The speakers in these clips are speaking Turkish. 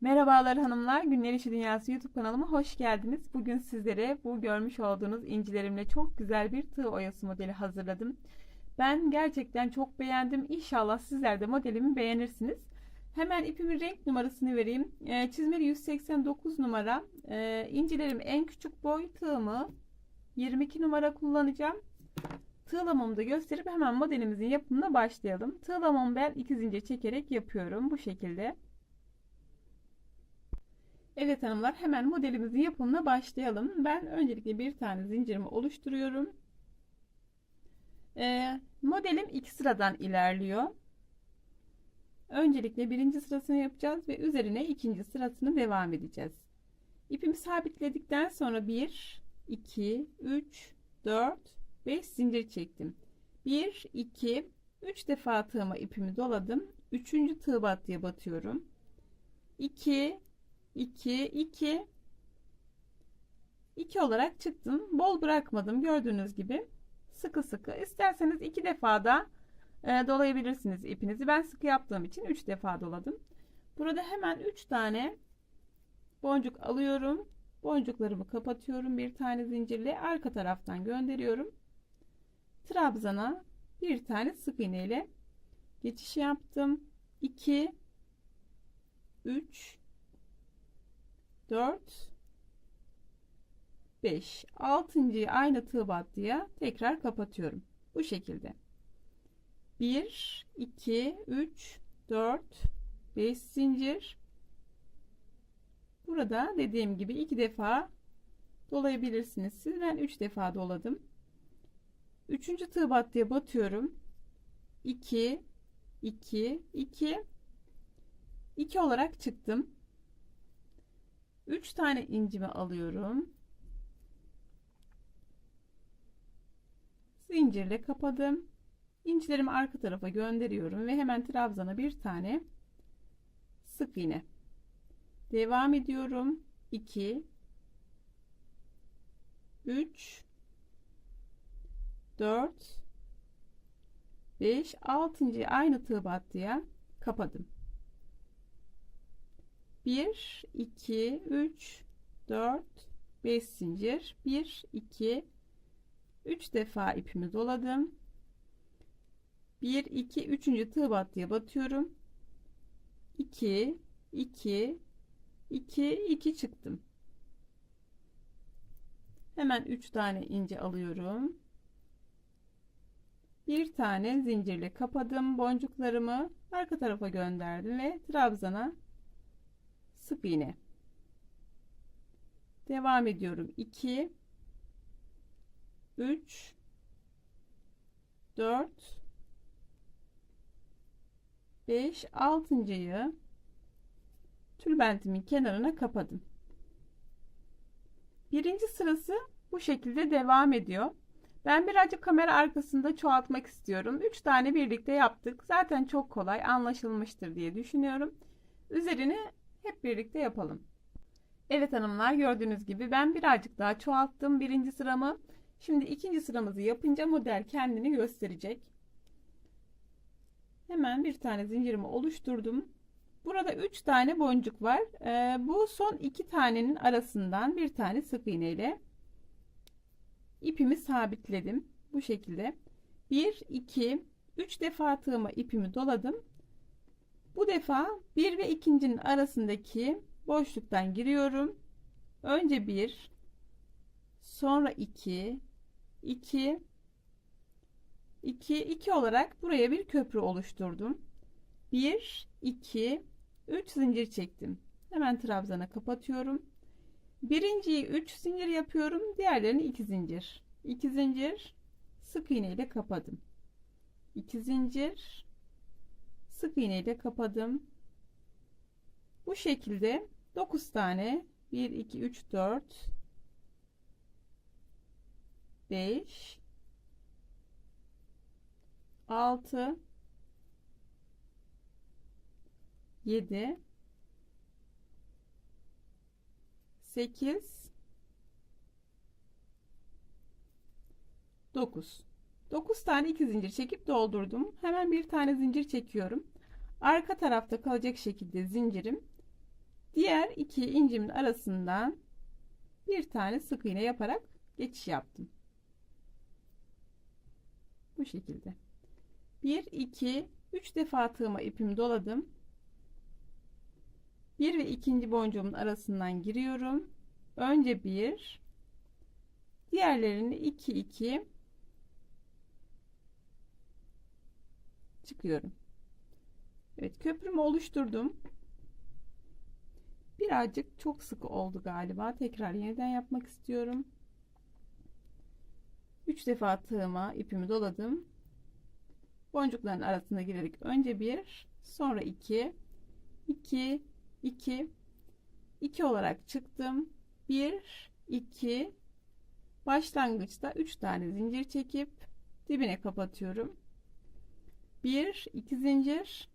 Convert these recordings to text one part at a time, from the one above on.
Merhabalar hanımlar, Günler İşi Dünyası YouTube kanalıma hoş geldiniz. Bugün sizlere bu görmüş olduğunuz incilerimle çok güzel bir tığ oyası modeli hazırladım. Ben gerçekten çok beğendim. İnşallah sizler de modelimi beğenirsiniz. Hemen ipimin renk numarasını vereyim. Ee, çizmeli 189 numara. Ee, incilerim en küçük boy tığımı 22 numara kullanacağım. Tığlamamı da gösterip hemen modelimizin yapımına başlayalım. Tığlamamı ben iki zincir çekerek yapıyorum bu şekilde. Evet hanımlar hemen modelimizin yapımına başlayalım. Ben öncelikle bir tane zincirimi oluşturuyorum. Ee, modelim iki sıradan ilerliyor. Öncelikle birinci sırasını yapacağız ve üzerine ikinci sırasını devam edeceğiz. İpimi sabitledikten sonra 1, 2, 3, 4, 5 zincir çektim. 1, 2, 3 defa tığıma ipimi doladım. Üçüncü tığ battıya batıyorum. 2, 2 2 2 olarak çıktım. Bol bırakmadım gördüğünüz gibi. Sıkı sıkı. İsterseniz iki defa da e, dolayabilirsiniz ipinizi. Ben sıkı yaptığım için 3 defa doladım. Burada hemen 3 tane boncuk alıyorum. Boncuklarımı kapatıyorum bir tane zincirle arka taraftan gönderiyorum. Trabzana bir tane sık iğne ile geçiş yaptım. 2 3 4 5 altıncıyı aynı tığ battıya tekrar kapatıyorum. Bu şekilde. 1 2 3 4 5 zincir. Burada dediğim gibi iki defa dolayabilirsiniz. Siz ben 3 defa doladım. Üçüncü tığ battıya batıyorum. 2 2 2 2 olarak çıktım 3 tane incimi alıyorum. Zincirle kapadım. İncilerimi arka tarafa gönderiyorum ve hemen trabzana bir tane sık iğne. Devam ediyorum. 2 3 4 5 6. aynı tığ battıya kapadım. 1 2 3 4 5 zincir. 1 2 3 defa ipimi doladım. 1 2 3. tığ battıya batıyorum. 2 2 2 2 çıktım. Hemen 3 tane ince alıyorum. Bir tane zincirle kapadım boncuklarımı. Arka tarafa gönderdim ve trabzana sık iğne devam ediyorum. 2 3 4 5 altıncıyı tülbentimin kenarına kapadım. Birinci sırası bu şekilde devam ediyor. Ben birazcık kamera arkasında çoğaltmak istiyorum. 3 tane birlikte yaptık. Zaten çok kolay anlaşılmıştır diye düşünüyorum. Üzerine hep birlikte yapalım. Evet hanımlar gördüğünüz gibi ben birazcık daha çoğalttım birinci sıramı. Şimdi ikinci sıramızı yapınca model kendini gösterecek. Hemen bir tane zincirimi oluşturdum. Burada 3 tane boncuk var. Ee, bu son iki tanenin arasından bir tane sık iğne ile ipimi sabitledim. Bu şekilde. 1, 2, 3 defa tığıma ipimi doladım. Bu defa 1 ve 2'nin arasındaki boşluktan giriyorum. Önce 1, sonra 2, 2, 2, 2 olarak buraya bir köprü oluşturdum. 1, 2, 3 zincir çektim. Hemen trabzana kapatıyorum. Birinciyi 3 zincir yapıyorum. Diğerlerini 2 zincir. 2 zincir sık iğne ile kapadım. 2 zincir sık iğne ile kapadım. Bu şekilde 9 tane 1 2 3 4 5 6 7 8 9 9 tane 2 zincir çekip doldurdum. Hemen bir tane zincir çekiyorum. Arka tarafta kalacak şekilde zincirim. diğer iki incimin arasından bir tane sık iğne yaparak geçiş yaptım. Bu şekilde. 1 2 3 defa tığıma ipimi doladım. Bir ve ikinci boncuğumun arasından giriyorum. Önce bir, diğerlerini 2 2 çıkıyorum. Evet köprümü oluşturdum. Birazcık çok sıkı oldu galiba. Tekrar yeniden yapmak istiyorum. 3 defa tığıma ipimi doladım. Boncukların arasına girerek önce bir, sonra iki, iki, iki, iki olarak çıktım. Bir, iki, başlangıçta üç tane zincir çekip dibine kapatıyorum. Bir, iki zincir,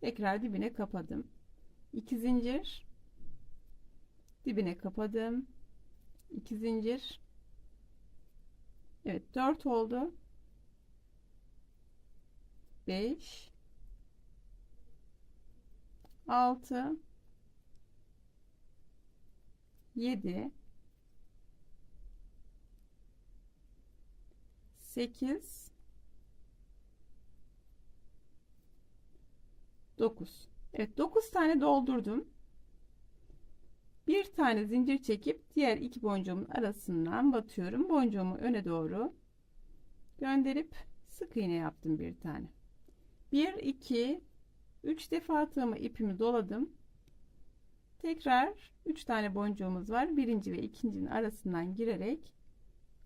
tekrar dibine kapadım. 2 zincir, dibine kapadım. 2 zincir. Evet 4 oldu. 5 6 7 8 9 Evet 9 tane doldurdum. Bir tane zincir çekip diğer iki boncuğumun arasından batıyorum. Boncuğumu öne doğru gönderip sık iğne yaptım bir tane. 1 2 3 defa tığımı ipimi doladım. Tekrar 3 tane boncuğumuz var. Birinci ve ikincinin arasından girerek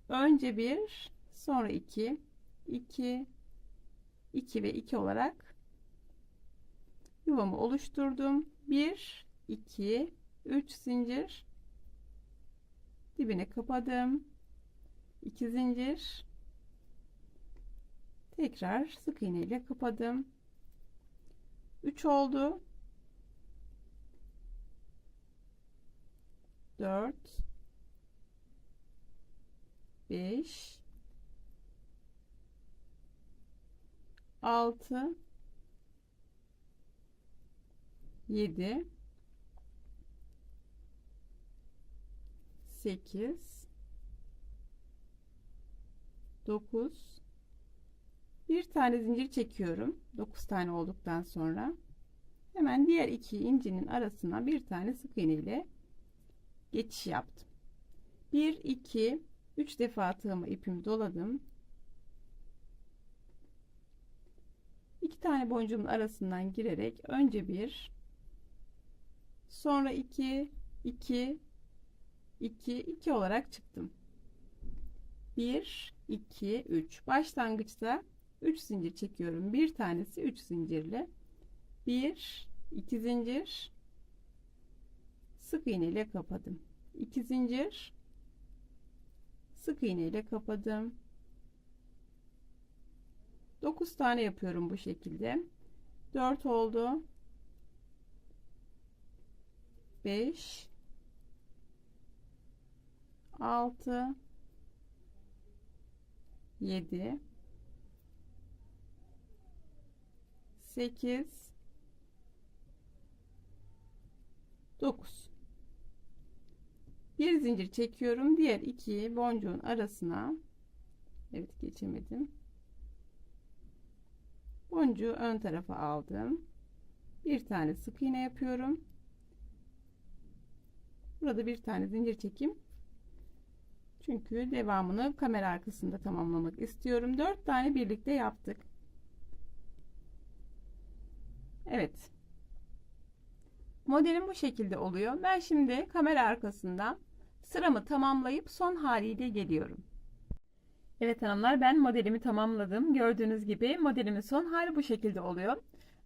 önce bir sonra 2 2 2 ve 2 olarak yuvamı oluşturdum. 1 2 3 zincir dibine kapadım. 2 zincir tekrar sık iğne ile kapadım. 3 oldu. 4 5 6 7 8 9 bir tane zincir çekiyorum 9 tane olduktan sonra. Hemen diğer iki incinin arasına bir tane sık iğne ile geçiş yaptım. 1 2 3 defa tığımı ipimi doladım. İki tane boncuğumun arasından girerek önce bir sonra 2 2 2 2 olarak çıktım. 1 2 3 başlangıçta 3 zincir çekiyorum. Bir tanesi 3 zincirle 1 2 zincir. Sık iğne ile kapadım. 2 zincir. Sık iğne ile kapadım. 9 tane yapıyorum bu şekilde. 4 oldu 5 6 7 8 9 bir zincir çekiyorum. Diğer iki boncuğun arasına Evet geçemedim. Boncuğu ön tarafa aldım. Bir tane sık iğne yapıyorum burada bir tane zincir çekeyim çünkü devamını kamera arkasında tamamlamak istiyorum. 4 tane birlikte yaptık. Evet. Modelim bu şekilde oluyor. Ben şimdi kamera arkasında sıramı tamamlayıp son haliyle geliyorum. Evet hanımlar ben modelimi tamamladım. Gördüğünüz gibi modelimin son hali bu şekilde oluyor.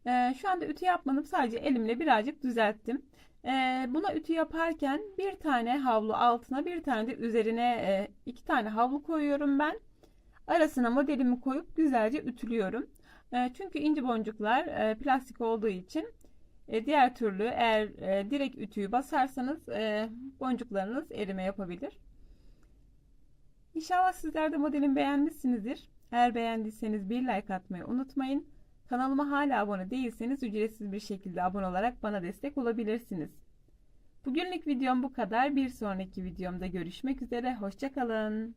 Ee, şu anda ütü yapmadım. Sadece elimle birazcık düzelttim. Ee, buna ütü yaparken bir tane havlu altına bir tane de üzerine e, iki tane havlu koyuyorum ben. Arasına modelimi koyup güzelce ütülüyorum. E, çünkü inci boncuklar e, plastik olduğu için e, diğer türlü eğer e, direkt ütüyü basarsanız e, boncuklarınız erime yapabilir. İnşallah sizler de modelimi beğenmişsinizdir. Eğer beğendiyseniz bir like atmayı unutmayın. Kanalıma hala abone değilseniz ücretsiz bir şekilde abone olarak bana destek olabilirsiniz. Bugünlük videom bu kadar. Bir sonraki videomda görüşmek üzere. Hoşçakalın.